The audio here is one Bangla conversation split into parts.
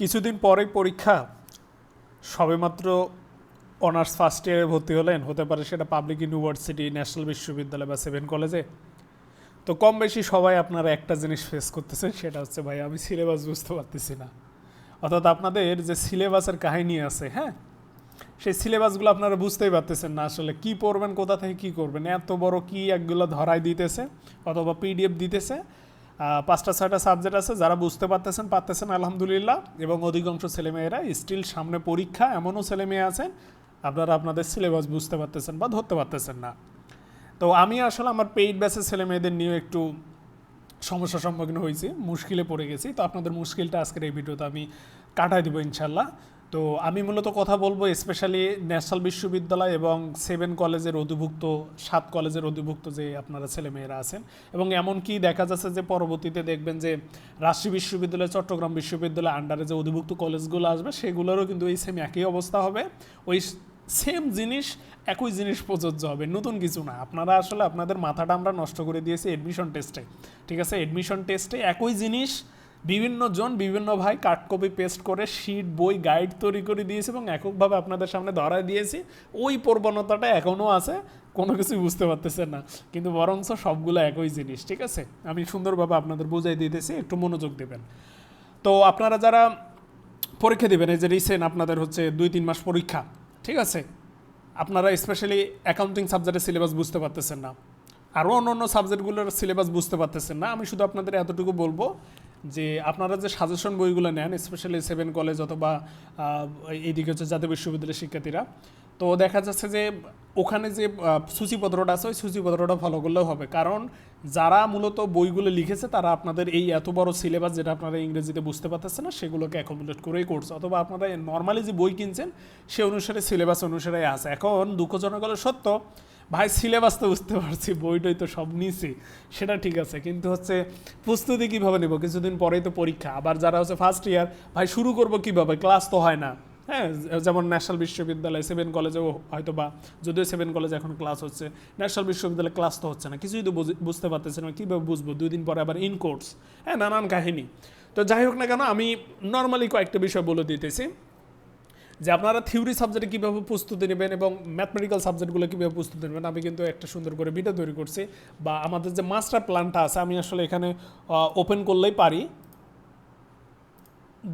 কিছুদিন পরেই পরীক্ষা, সবেমাত্র অনার্স ফার্স্ট ইয়ারে ভর্তি হলেন, হতে পারে সেটা পাবলিক ইউনিভার্সিটি ন্যাশনাল বিশ্ববিদ্যালয় বা সেভেন কলেজে তো কম বেশি সবাই আপনারা একটা জিনিস ফেস করতেছেন, সেটা হচ্ছে, ভাই, আমি সিলেবাস বুঝতে পারতেছি না। অর্থাৎ আপনাদের যে সিলেবাসের কাহিনী আছে হ্যাঁ? সেই সিলেবাসগুলো আপনারা বুঝতেই পারতেছেন না আসলে কি পড়বেন, কোথা থেকে কি করবেন, এত বড় কি একগুলো ধরাই দিতেছে, অথবা পিডিএফ দিতেছে পাঁচটা, ছয়টা সাবজেক্ট আছে, যারা বুঝতে পারতেছেন পারতেছেন, আলহামদুলিল্লাহ। এবং অধিকাংশ ছেলেমেয়েরা স্টিল সামনে পরীক্ষা, এমনও ছেলেমেয়ে আছেন, আপনারা আপনাদের সিলেবাস বুঝতে পারতেছেন বা ধরতে পারতেছেন না। তো আমি আসলে আমার পেইড ব্যাচের ছেলে মেয়েদের নিয়ে একটু সমস্যার সম্মুখীন হয়েছি, মুশকিলে পড়ে গেছি। তো আপনাদের মুশকিলটা আজকের এই ভিডিওতে আমি কাটাই দেবো ইনশাল্লাহ। তো আমি মূলত কথা বলব স্পেশালি ন্যাশনাল বিশ্ববিদ্যালয় এবং সেভেন কলেজের অধিভুক্ত, সাত কলেজের অধিভুক্ত যে আপনারা ছেলেমেয়েরা আছেন এবং এমনকি দেখা যাচ্ছে যে পরবর্তীতে দেখবেন যে রাজশাহী বিশ্ববিদ্যালয় চট্টগ্রাম বিশ্ববিদ্যালয় আন্ডারে যে অধিভুক্ত কলেজগুলো আসবে সেগুলোরও কিন্তু এই সেম একই অবস্থা হবে। ওই সেম জিনিস, একই জিনিস প্রযোজ্য হবে। নতুন কিছু না। আপনারা আসলে আপনাদের মাথাটা আমরা নষ্ট করে দিয়েছি অ্যাডমিশন টেস্টে ঠিক আছে? অ্যাডমিশন টেস্টে একই জিনিস বিভিন্ন জন বিভিন্ন ভাই কাট কপি পেস্ট করে শিট বই গাইড তৈরি করে দিয়েছে এবং এককভাবে আপনাদের সামনে ধরায় দিয়েছি। ওই প্রবণতাটা এখনও আছে, কোনো কিছু বুঝতে পারতেছেন না। কিন্তু বরঞ্চ সবগুলো একই জিনিস, ঠিক আছে? আমি সুন্দরভাবে আপনাদের বুঝাই দিতেছি, একটু মনোযোগ দেবেন। তো আপনারা যারা পরীক্ষা দেবেন, এই যে রিসেন্ট আপনাদের হচ্ছে দুই, তিন মাস পরীক্ষা, ঠিক আছে? আপনারা স্পেশালি অ্যাকাউন্টিং সাবজেক্টের সিলেবাস বুঝতে পারতেছেন না। আরও অন্য অন্য সাবজেক্টগুলোর সিলেবাস বুঝতে পারতেছেন না। আমি শুধু আপনাদের এতটুকু বলব যে আপনারা যে সাজেশন বইগুলো নেন স্পেশালি সেভেন কলেজ অথবা এইদিকে হচ্ছে জাতীয় বিশ্ববিদ্যালয়ের শিক্ষার্থীরা, তো দেখা যাচ্ছে যে ওখানে যে সূচিপত্রটা আছে, ওই সূচিপত্রটা ফলো করলেও হবে। কারণ যারা মূলত বইগুলো লিখেছে, তারা আপনাদের এই এত বড় সিলেবাস যেটা আপনারা ইংরেজিতে বুঝতে পারতেছে না, সেগুলোকে অ্যাকোমোডেট করেই করছে। অথবা আপনারা নর্মালি যে বই কিনছেন, সে অনুসারে সিলেবাস অনুসারে আছে। এখন দুঃখজনক হলো সত্য ভাই সিলেবাস তো বুঝতে পারছি, বইটই তো সব নিছি, সেটা ঠিক আছে, কিন্তু হচ্ছে প্রস্তুতি কীভাবে নেব? কিছুদিন পরেই তো পরীক্ষা, আবার যারা হচ্ছে ফার্স্ট ইয়ার ভাই শুরু করব কীভাবে? ক্লাস তো হয় না হ্যাঁ যেমন ন্যাশনাল বিশ্ববিদ্যালয় সেভেন কলেজেও হয়তো বা, যদিও সেভেন কলেজে এখন ক্লাস হচ্ছে ন্যাশনাল বিশ্ববিদ্যালয়ে ক্লাস তো হচ্ছে না, কিছুই তো বুঝ- বুঝতে পারতেছে না, কীভাবে বুঝব? দুই দিন পরে আবার ইন কোর্স হ্যাঁ নানান কাহিনী। তো যাই হোক না কেন, আমি নর্মালি কয়েকটা বিষয় বলে দিতেছি। যে আপনারা থিওরি সাবজেক্টে কীভাবে প্রস্তুতি নেবেন এবং ম্যাথমেটিক্যাল সাবজেক্টগুলো কীভাবে প্রস্তুতি নেবেন, আমি কিন্তু একটা সুন্দর করে ভিডিও তৈরি করছি। বা আমাদের যে মাস্টার প্ল্যানটা আছে, আমি আসলে এখানে ওপেন করলেই পারি।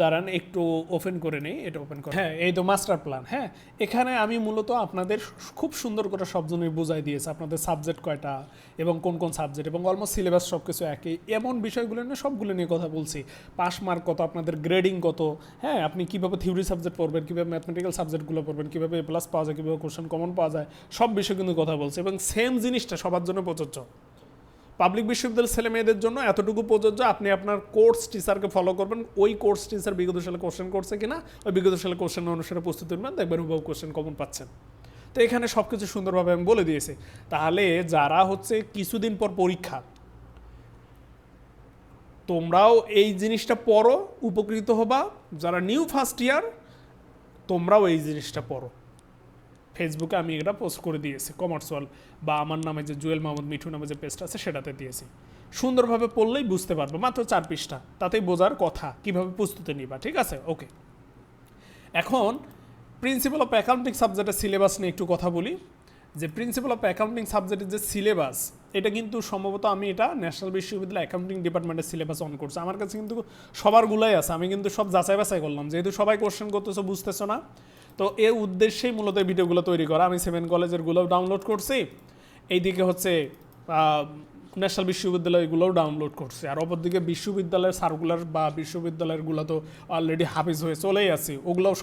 দাঁড়ান, একটু ওপেন করে নেই, এটা ওপেন করে। হ্যাঁ এই তো মাস্টার প্ল্যান হ্যাঁ। এখানে আমি মূলত আপনাদের খুব সুন্দর করে সব জন্যই বোঝাই দিয়েছি, আপনাদের সাবজেক্ট কয়টা এবং কোন কোন সাবজেক্ট এবং অলমোস্ট সিলেবাস সব কিছু একই। এমন বিষয়গুলো নিয়ে সবগুলো নিয়ে কথা বলছি। পাস মার্ক কত, আপনাদের গ্রেডিং কত হ্যাঁ আপনি কীভাবে থিওরি সাবজেক্ট পড়বেন, কীভাবে ম্যাথমেটিক্যাল সাবজেক্টগুলো পড়বেন, কীভাবে এ প্লাস পাওয়া যায়, কীভাবে কোশ্চেন কমন পাওয়া যায়, সব বিষয়ে কিন্তু কথা বলছি, এবং সেম জিনিসটা সবার জন্য প্রযোজ্য। পাবলিক বিশ্ববিদ্যালয়ের ছেলে মেয়েদের জন্য এতটুকু প্রযোজ্য, আপনি আপনার কোর্স টিচারকে ফলো করবেন। ওই কোর্স টিচার বিগত সালে কোশ্চেন করছে কিনা, ওই বিগত সালে কোশ্চেন অনুসারে প্রস্তুতি নেবেন, দেখবেন হুবহু কোশ্চেন কমন পাচ্ছেন। তো এখানে সব কিছু সুন্দরভাবে আমি বলে দিয়েছি। তাহলে যারা হচ্ছে কিছুদিন পর পরীক্ষা, তোমরাও এই জিনিসটা পড়ো, উপকৃত হবা। যারা নিউ ফার্স্ট ইয়ার তোমরাও এই জিনিসটা পড়ো। ফেসবুকে আমি এটা পোস্ট করে দিয়েছি কমার্সওয়াল বা আমার নামে যে জুয়েল মাহমুদ মিঠু নামে যে পেজটা আছে সেটাতে দিয়েছি। সুন্দরভাবে পড়লেই বুঝতে পারব, মাত্র চার পৃষ্ঠা, তাতেই বোঝার কথা, কীভাবে প্রস্তুতি নিবা, ঠিক আছে? ওকে এখন প্রিন্সিপাল অফ অ্যাকাউন্টিং সাবজেক্টের সিলেবাস নিয়ে একটু কথা বলি। যে প্রিন্সিপাল অফ অ্যাকাউন্টিং সাবজেক্টের যে সিলেবাস এটা কিন্তু সম্ভবত আমি এটা ন্যাশনাল বিশ্ববিদ্যালয় অ্যাকাউন্টিং ডিপার্টমেন্টের সিলেবাস অন করছি। আমার কাছে কিন্তু সবারগুলোই আছে, আমি কিন্তু সব যাচাই বাছাই করলাম। যেহেতু সবাই কোশ্চেন করতেছো, বুঝতেছো না। তো এর উদ্দেশ্যেই মূলত ভিডিওগুলো তৈরি করা। আমি সেভেন কলেজেরগুলোও ডাউনলোড করছি। এইদিকে হচ্ছে ন্যাশনাল বিশ্ববিদ্যালয়গুলোও ডাউনলোড করছে। আর অপরদিকে বিশ্ববিদ্যালয়ের সার্কুলার বা বিশ্ববিদ্যালয়েরগুলো তো অলরেডি হাফিজ হয়ে চলেই আছে। ওগুলোও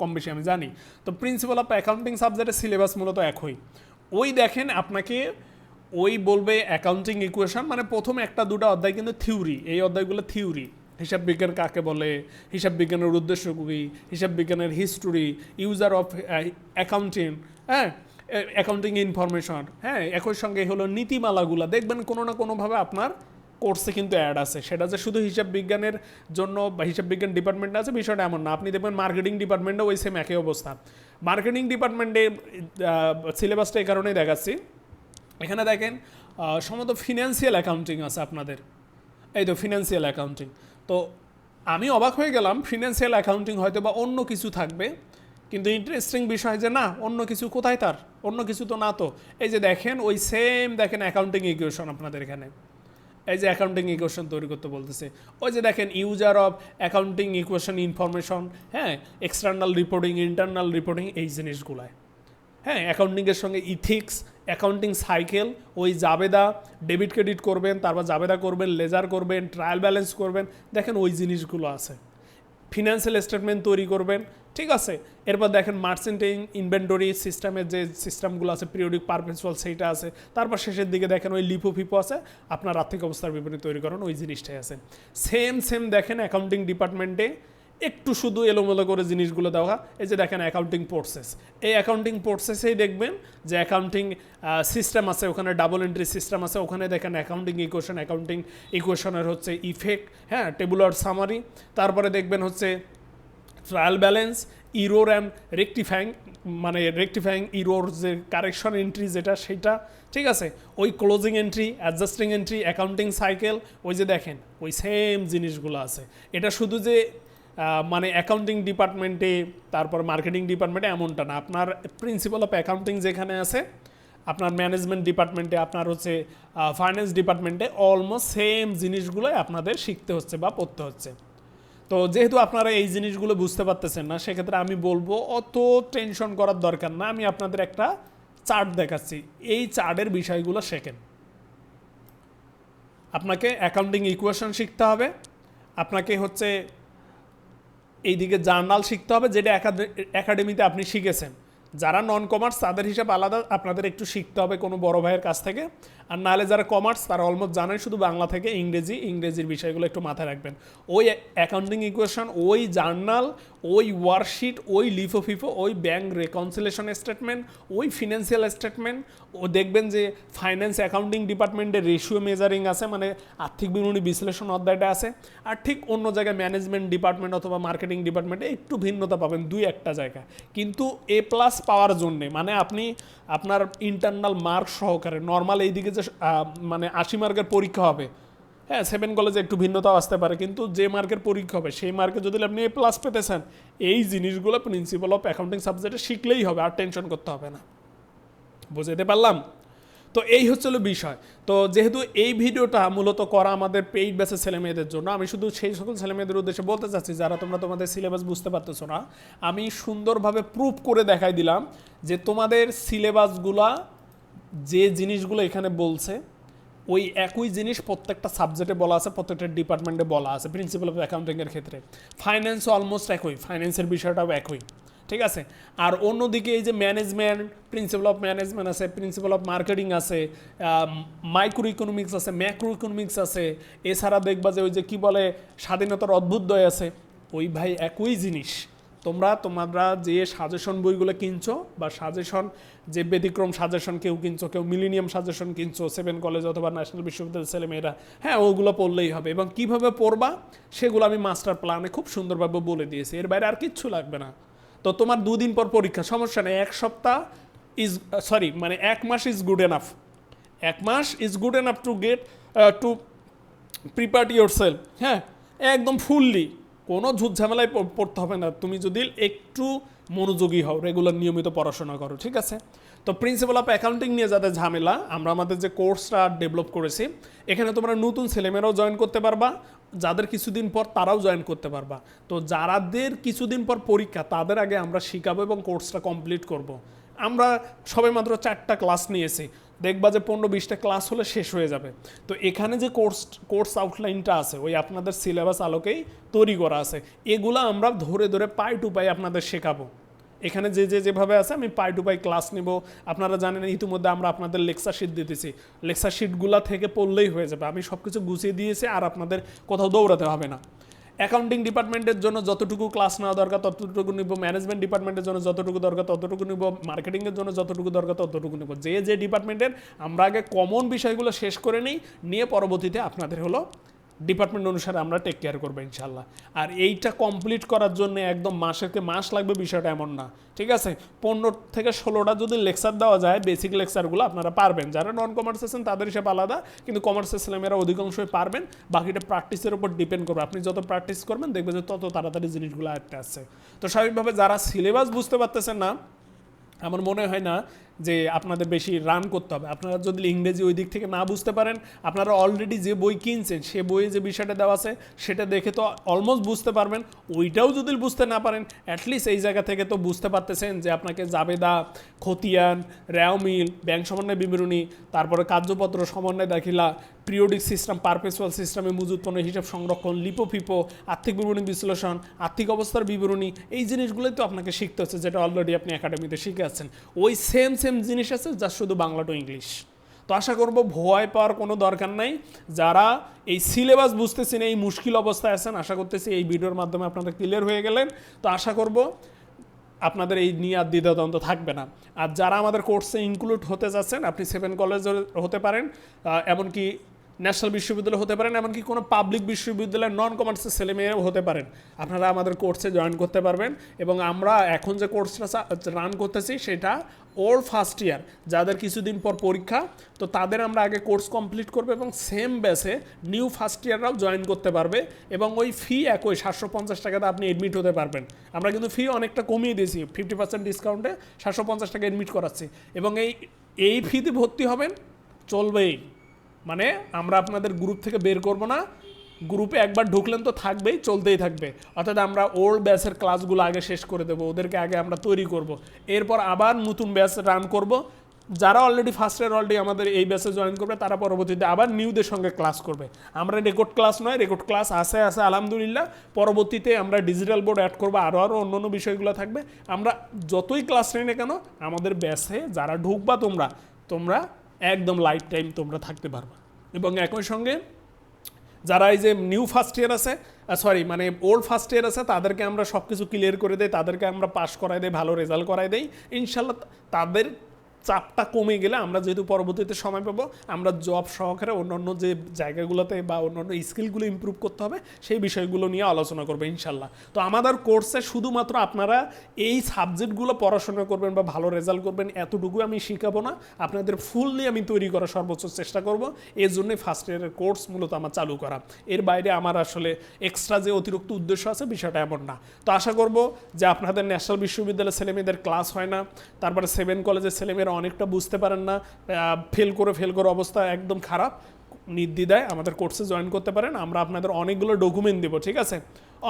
কম বেশি আমি জানি। তো প্রিন্সিপাল অফ অ্যাকাউন্টিং সাবজেক্টের সিলেবাস মূলত একই। ওই দেখেন আপনাকে ওই বলবে অ্যাকাউন্টিং ইকুয়েশন মানে প্রথম একটা, দুটো অধ্যায় কিন্তু থিওরি এই অধ্যায়গুলো থিওরি হিসাব বিজ্ঞান কাকে বলে? হিসাব বিজ্ঞানের উদ্দেশ্য কী? হিসাব বিজ্ঞানের হিস্টোরি ইউজার অফ অ্যাকাউন্টিং হ্যাঁ? অ্যাকাউন্টিং ইনফরমেশন হ্যাঁ? একই সঙ্গে হলো নীতিমালাগুলো। দেখবেন কোনো না কোনোভাবে আপনার কোর্সে কিন্তু অ্যাড আছে। সেটা যে শুধু হিসাব বিজ্ঞানের জন্য বা হিসাব বিজ্ঞান ডিপার্টমেন্টে আছে, বিষয়টা এমন না। আপনি দেখবেন মার্কেটিং ডিপার্টমেন্টে ওই সেম একই অবস্থা। মার্কেটিং ডিপার্টমেন্টে সিলেবাসটা এই কারণেই দেখাচ্ছি। এখানে দেখেন সম্ভবত ফিনান্সিয়াল অ্যাকাউন্টিং আছে আপনাদের। এই তো ফিনান্সিয়াল অ্যাকাউন্টিং তো আমি অবাক হয়ে গেলাম ফিনান্সিয়াল অ্যাকাউন্টিং হয়তো বা অন্য কিছু থাকবে, কিন্তু ইন্টারেস্টিং বিষয় যে না, অন্য কিছু কোথায় তার? অন্য কিছু তো না তো। এই যে দেখেন, ওই সেম দেখেন অ্যাকাউন্টিং ইকুয়েশন আপনাদের এখানে। এই যে অ্যাকাউন্টিং ইকুয়েশন তৈরি করতে বলতেছে। ওই যে দেখেন user of accounting equation information হ্যাঁ এক্সটার্নাল রিপোর্টিং ইন্টারনাল রিপোর্টিং এই জিনিসগুলায়। হ্যাঁ অ্যাকাউন্টিংয়ের সঙ্গে ইথিক্স অ্যাকাউন্টিং সাইকেল ওই জাবেদা ডেবিট ক্রেডিট করবেন, তারপর জাবেদা করবেন লেজার করবেন ট্রায়াল ব্যালেন্স করবেন, দেখেন ওই জিনিসগুলো আছে। ফিনান্সিয়াল স্টেটমেন্ট তৈরি করবেন, ঠিক আছে? এরপর দেখেন মার্চেন্টিং ইনভেন্টরি সিস্টেমের যে সিস্টেমগুলো আছে পিরিয়ডিক পারপেচুয়াল সেইটা আছে। তারপর শেষের দিকে দেখেন ওই লিপো ফিপো আছে, আপনার আর্থিক অবস্থার বিবরণী তৈরি করেন, ওই জিনিসটাই আছে। সেম সেম দেখেন অ্যাকাউন্টিং ডিপার্টমেন্টে একটু শুধু এলোমেলো করে জিনিসগুলো দেওয়া। এই যে দেখেন অ্যাকাউন্টিং প্রসেস এই অ্যাকাউন্টিং প্রসেসেই দেখবেন যে অ্যাকাউন্টিং সিস্টেম আছে, ওখানে ডাবল এন্ট্রি সিস্টেম আছে, ওখানে দেখেন অ্যাকাউন্টিং ইকুয়েশন অ্যাকাউন্টিং ইকুয়েশনের হচ্ছে ইফেক্ট হ্যাঁ টেবুলার সামারি তারপরে দেখবেন হচ্ছে trial balance error and rectifying মানে রেকটিফাইং ইরোর যে কারেকশন এন্ট্রি যেটা, সেটা, ঠিক আছে? ওই closing entry adjusting entry accounting cycle ওই যে দেখেন, ওই সেম জিনিসগুলো আছে। এটা শুধু যে মানে অ্যাকাউন্টিং ডিপার্টমেন্টে তারপর মার্কেটিং ডিপার্টমেন্টে এমনটা না। আপনার প্রিন্সিপাল অফ অ্যাকাউন্টিং যেখানে আছে, আপনার ম্যানেজমেন্ট ডিপার্টমেন্টে আপনার হচ্ছে ফাইন্যান্স ডিপার্টমেন্টে অলমোস্ট সেম জিনিসগুলোই আপনাদের শিখতে হচ্ছে বা পড়তে হচ্ছে। তো যেহেতু আপনারা এই জিনিসগুলো বুঝতে পারতেছেন না, সেক্ষেত্রে আমি বলব, অত টেনশন করার দরকার না। আমি আপনাদের একটা চার্ট দেখাচ্ছি। এই চার্টের বিষয়গুলো শেখেন। আপনাকে অ্যাকাউন্টিং ইকুয়েশন শিখতে হবে। আপনাকে হচ্ছে এইদিকে জার্নাল শিখতে হবে যেটা একাডে- একাডেমিতে আপনি শিখেছেন। যারা নন কমার্স তাদের হিসাবে আলাদা, আপনাদের একটু শিখতে হবে কোনো বড় ভাইয়ের কাছ থেকে। আর নাহলে যারা কমার্স তারা অলমোস্ট জানেন শুধু বাংলা থেকে ইংরেজি, ইংরেজির বিষয়গুলো একটু মাথায় রাখবেন। ওই অ্যাকাউন্টিং ইকুয়েশন ওই জার্নাল ওই ওয়ার্কশিট ওই লিফো ফিফো ওই ব্যাংক রেকনসিলেশন স্টেটমেন্ট ওই ফিনান্সিয়াল স্টেটমেন্ট ও দেখবেন যে ফাইন্যান্স অ্যাকাউন্টিং ডিপার্টমেন্টের রেশিও মেজারিং আছে মানে আর্থিক বিবরণী বিশ্লেষণ অধ্যায়টা আছে। আর ঠিক অন্য জায়গায় ম্যানেজমেন্ট ডিপার্টমেন্ট অথবা মার্কেটিং ডিপার্টমেন্টে একটু ভিন্নতা পাবেন দুই একটা জায়গায়। কিন্তু এ প্লাস পাওয়ার জন্যে মানে আপনি আপনার ইন্টারনাল মার্ক সহকারে নর্মাল এইদিকে যে মানে আশি মার্কের পরীক্ষা হবে। হ্যাঁ সেভেন কলেজে একটু ভিন্নতাও আসতে পারে, কিন্তু যে মার্কের পরীক্ষা হবে, সেই মার্কে যদি আপনি এ প্লাস পেতে চান, এই জিনিসগুলো প্রিন্সিপাল অফ অ্যাকাউন্টিং সাবজেক্টে শিখলেই হবে, আর টেনশন করতে হবে না। বুঝাতে পারলাম? তো এই হচ্ছিল বিষয়। তো যেহেতু এই ভিডিওটা মূলত করা আমাদের পেইড ব্যাচের ছেলেমেয়েদের জন্য, আমি শুধু সেই সকল ছেলেমেয়েদের উদ্দেশ্যে বলতে চাচ্ছি, যারা তোমরা তোমাদের সিলেবাস বুঝতে পারতেছো না, আমি সুন্দরভাবে প্রুফ করে দেখাই দিলাম যে তোমাদের সিলেবাসগুলা যে জিনিসগুলো এখানে বলছে, ওই একই জিনিস প্রত্যেকটা সাবজেক্টে বলা আছে, প্রত্যেকটা ডিপার্টমেন্টে বলা আছে প্রিন্সিপাল অফ অ্যাকাউন্টিংয়ের ক্ষেত্রে। ফাইন্যান্স অলমোস্ট একই ফাইন্যান্সের বিষয়টাও একই। ঠিক আছে? আর অন্যদিকে এই যে ম্যানেজমেন্ট প্রিন্সিপাল অফ ম্যানেজমেন্ট আছে প্রিন্সিপাল অফ মার্কেটিং আছে মাইক্রো ইকোনমিক্স আছে ম্যাক্রো ইকোনমিক্স আছে, এছাড়া দেখবা যে ওই যে কি বলে, স্বাধীনতার অদ্ভুতদয় আছে, ওই ভাই একই জিনিস। তোমরা তোমরা যে সাজেশন বইগুলো কিনছো বা সাজেশন যে ব্যতিক্রম সাজেশন কেউ কিনছো, কেউ মিলিনিয়াম সাজেশন কিনছো সেভেন কলেজ অথবা ন্যাশনাল বিশ্ববিদ্যালয়ের ছেলেমেয়েরা হ্যাঁ ওগুলো পড়লেই হবে এবং কীভাবে পড়বা, সেগুলো আমি মাস্টার প্ল্যানে খুব সুন্দরভাবে বলে দিয়েছি। এর বাইরে আর কিচ্ছু লাগবে না। তো তোমার দুদিন পর পরীক্ষা, সমস্যা নেই। এক সপ্তাহ ইজ সরি মানে এক মাস ইজ গুড এনাফ এক মাস is good enough to get to prepare yourself হ্যাঁ? একদম ফুললি কোনো ঝুট ঝামেলায় পড়তে হবে না। তুমি যদি একটু মনোযোগী হও রেগুলার নিয়মিত পড়াশোনা করো, ঠিক আছে? তো প্রিন্সিপাল অফ অ্যাকাউন্টিং নিয়ে যাদের ঝামেলা, আমরা আমাদের যে কোর্সটা ডেভেলপ করেছি, এখানে তোমরা নতুন ছেলেমেয়েরাও জয়েন করতে পারবা। যাদের কিছুদিন পর তারাও জয়েন করতে পারবা। তো যারাদের কিছুদিন পর পরীক্ষা, তাদের আগে আমরা শিখাবো এবং কোর্সটা কমপ্লিট করব। আমরা সবে মাত্র চারটা ক্লাস নিয়েছি। দেখবা যে পনেরো বিশটা ক্লাস হলে শেষ হয়ে যাবে। তো এখানে যে কোর্স কোর্স আউটলাইনটা আছে, ওই আপনাদের সিলেবাস আলোকেই তৈরি করা আছে। এগুলো আমরা ধরে ধরে পাই টু পাই আপনাদের শেখাবো। এখানে যে যে, যেভাবে আছে, আমি পাই টু পাই ক্লাস নিব। আপনারা জানেন, ইতিমধ্যে আমরা আপনাদের লেকচার শিট দিতেছি। লেকচার শিটগুলো থেকে পড়লেই হয়ে যাবে। আমি সব কিছু গুছিয়ে দিয়েছি, আর আপনাদের কোথাও দৌড়াতে হবে না। অ্যাকাউন্টিং ডিপার্টমেন্টের জন্য যতটুকু ক্লাস নেওয়া দরকার, ততটুকু নিব। ম্যানেজমেন্ট ডিপার্টমেন্টের জন্য যতটুকু দরকার, ততটুকু নিব। মার্কেটিংয়ের জন্য যতটুকু দরকার, ততটুকু নিব। যে যে ডিপার্টমেন্টের আমরা আগে কমন বিষয়গুলো শেষ করে নিই। নিয়ে পরবর্তীতে আপনাদের হলো ডিপার্টমেন্ট অনুসারে আমরা টেক কেয়ার করব ইনশাল্লাহ। আর এইটা কমপ্লিট করার জন্য একদম মাসেরকে মাস লাগবে বিষয়টা এমন না। ঠিক আছে? পনেরো থেকে ষোলোটা যদি লেকচার দেওয়া যায় বেসিক লেকচারগুলো আপনারা পারবেন। যারা নন কমার্স আছেন, তাদের হিসেবে আলাদা। কিন্তু কমার্সের ছেলেমেয়েরা অধিকাংশই পারবেন। বাকিটা প্র্যাকটিসের উপর ডিপেন্ড করবে। আপনি যত প্র্যাকটিস করবেন, দেখবেন যে তত তাড়াতাড়ি জিনিসগুলো আয়ত্তে আসছে। তো স্বাভাবিকভাবে যারা সিলেবাস বুঝতে পারতেছেন না, আমার মনে হয় না যে আপনাদের বেশি রান করতে হবে। আপনারা যদি ইংরেজি ওই দিক থেকে না বুঝতে পারেন, আপনারা অলরেডি যে বই কিনছেন, সে বইয়ে যে বিষয়টা দেওয়া আছে, সেটা দেখে তো অলমোস্ট বুঝতে পারবেন। ওইটাও যদি বুঝতে না পারেন অ্যাটলিস্ট এই জায়গা থেকে তো বুঝতে পারতেছেন যে আপনাকে জাবেদা, খতিয়ান র্যাও মিল, ব্যাংক সমন্বয় বিবরণী, তারপরে কার্যপত্র সমন্বয় দাখিলা পিরিয়ডিক সিস্টেম পারপেচুয়াল সিস্টেমে মজুত পণ্য হিসাব সংরক্ষণ, লিপো ফিপো, আর্থিক বিবরণী বিশ্লেষণ, আর্থিক অবস্থার বিবরণী, এই জিনিসগুলোই তো আপনাকে শিখতে হচ্ছে, যেটা অলরেডি আপনি একাডেমিতে শিখে আছেন ওই সেম সেম জিনিস আছে যা শুধু বাংলা টু ইংলিশ তো আশা করব ভয় পাওয়ার কোনো দরকার নাই। যারা এই সিলেবাস বুঝতেছেন, এই মুশকিল অবস্থায় আছেন, আশা করতেছি এই ভিডিওর মাধ্যমে আপনারা ক্লিয়ার হয়ে গেলেন। তো আশা করব আপনাদের এই নিয়ে আর দ্বিধাদ্বন্দ্ব থাকবে না। আর যারা আমাদের কোর্সে ইনক্লুড হতে যাচ্ছেন, আপনি সেভেন কলেজ হতে পারেন এমনকি ন্যাশনাল বিশ্ববিদ্যালয় হতে পারেন, এমনকি কোনো পাবলিক বিশ্ববিদ্যালয় নন কমার্সের ছেলেমেয়েও হতে পারেন। আপনারা আমাদের কোর্সে জয়েন করতে পারবেন এবং আমরা এখন যে কোর্সটা রান করতেছি সেটা ওর ফার্স্ট ইয়ার যাদের কিছুদিন পর পরীক্ষা, তো তাদের আমরা আগে কোর্স কমপ্লিট করব এবং সেম বেসে নিউ ফার্স্ট ইয়াররাও জয়েন করতে পারবে এবং ওই ফি একই, সাতশো পঞ্চাশ টাকাতে আপনি এডমিট হতে পারবেন। আমরা কিন্তু ফি অনেকটা কমিয়ে দিয়েছি ফিফটি পার্সেন্ট ডিসকাউন্টে সাতশো পঞ্চাশ টাকা এডমিট করাচ্ছি। এবং এই এই ফিতে ভর্তি হবেন, চলবেই। মানে আমরা আপনাদের গ্রুপ থেকে বের করব না। গ্রুপে একবার ঢুকলেন তো থাকবেই, চলতেই থাকবে। অর্থাৎ আমরা ওল্ড ব্যাচের ক্লাসগুলো আগে শেষ করে দেবো, ওদেরকে আগে আমরা তৈরি করব। এরপর আবার নতুন ব্যাচ রান করব। যারা অলরেডি ফার্স্ট ইয়ার অলরেডি আমাদের এই ব্যাচে জয়েন করবে, তারা পরবর্তীতে আবার নিউদের সঙ্গে ক্লাস করবে। আমরা রেকর্ড ক্লাস নয় রেকর্ড ক্লাস আছে আছে, আলহামদুলিল্লাহ। পরবর্তীতে আমরা ডিজিটাল বোর্ড অ্যাড করব আরও আরও অন্য অন্য বিষয়গুলো থাকবে। আমরা যতই ক্লাস নেই না কেন, আমাদের ব্যাচে যারা ঢুকবা তোমরা তোমরা একদম লাইফ টাইম তোমরা থাকতে পারবা। এবং একই সঙ্গে যারা এই যে নিউ ফার্স্ট ইয়ার আছে সরি মানে ওল্ড ফার্স্ট ইয়ার আছে, তাদেরকে আমরা সব কিছু ক্লিয়ার করে দেই, তাদেরকে আমরা পাস করাই দেই, ভালো রেজাল্ট করাই দেই। ইনশাল্লাহ তাদের চাপটা কমে গেলে আমরা যেহেতু পরবর্তীতে সময় পাবো, আমরা জব সহকারে অন্যান্য যে জায়গাগুলোতে বা অন্যান্য স্কিলগুলো ইমপ্রুভ করতে হবে, সেই বিষয়গুলো নিয়ে আলোচনা করব ইনশাল্লাহ। তো আমাদের কোর্সে শুধুমাত্র আপনারা এই সাবজেক্টগুলো পড়াশোনা করবেন বা ভালো রেজাল্ট করবেন এতটুকু আমি শিখাবো না, আপনাদের ফুললি আমি তৈরি করার সর্বোচ্চ চেষ্টা করব, এর জন্যই ফার্স্ট ইয়ারের কোর্স মূলত আমার চালু করা। এর বাইরে আমার আসলে এক্সট্রা যে অতিরিক্ত উদ্দেশ্য আছে বিষয়টা এমন না। তো আশা করব যে আপনাদের ন্যাশনাল বিশ্ববিদ্যালয়ের ছেলেমেয়েদের ক্লাস হয় না, তারপরে সেভেন কলেজের ছেলেমেয়েরা অনেকটা বুঝতে পারেন না ফেল করে ফেল করে অবস্থা একদম খারাপ, নির্দ্বিধায় আমাদের কোর্সে জয়েন করতে পারেন। আমরা আপনাদের অনেকগুলো ডকুমেন্ট দেবো, ঠিক আছে?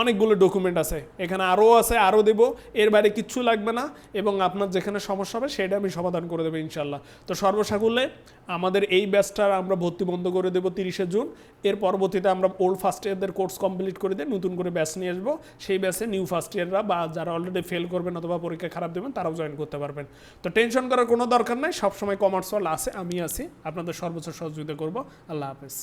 অনেকগুলো ডকুমেন্ট আছে। এখানে আরও আছে আরও দেবো। এর বাইরে কিচ্ছু লাগবে না এবং আপনার যেখানে সমস্যা হবে সেটা আমি সমাধান করে দেবো ইনশাল্লাহ তো সর্বসাকুল্যে আমাদের এই ব্যাচটার আমরা ভর্তি বন্ধ করে দেবো তিরিশে জুন। এর পরবর্তীতে আমরা ওল্ড ফার্স্ট ইয়ারদের কোর্স কমপ্লিট করে দিয়ে নতুন করে ব্যাচ নিয়ে আসব। সেই ব্যাচে নিউ ফার্স্ট ইয়াররা বা যারা অলরেডি ফেল করবেন অথবা পরীক্ষা খারাপ দেবেন তারাও জয়েন করতে পারবেন। তো টেনশন করার কোনো দরকার নাই, সবসময় কমার্স ওয়াল আছে, আমি আছি। আপনাদের সর্বোচ্চ সহযোগিতা করব। আল্লাহ হাফেজ।